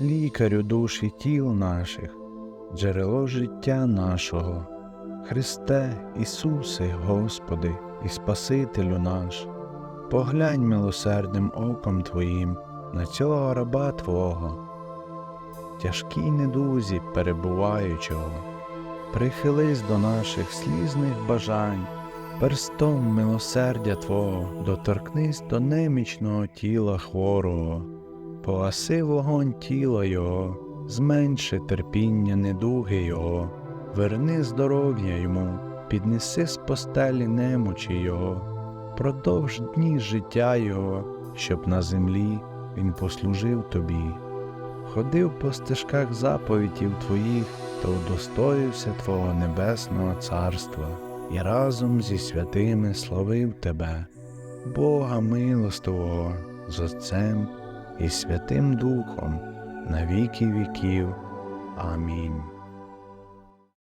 лікарю душ і тіл наших, джерело життя нашого, Христе, Ісусе, Господи і Спасителю наш, поглянь милосердним оком Твоїм на цього раба Твого, тяжкій недузі перебуваючого, прихились до наших слізних бажань, перстом милосердя Твого доторкнись до немічного тіла хворого, погаси вогонь тіла Його, зменши терпіння недуги Його, верни здоров'я йому, піднеси з постелі немочі Його, продовж дні життя Його, щоб на землі Він послужив Тобі. Ходив по стежках заповітів Твоїх, то удостоївся Твого небесного царства і разом зі святими славив Тебе, Бога милостивого з Отцем і Святим Духом на віки віків. Амінь.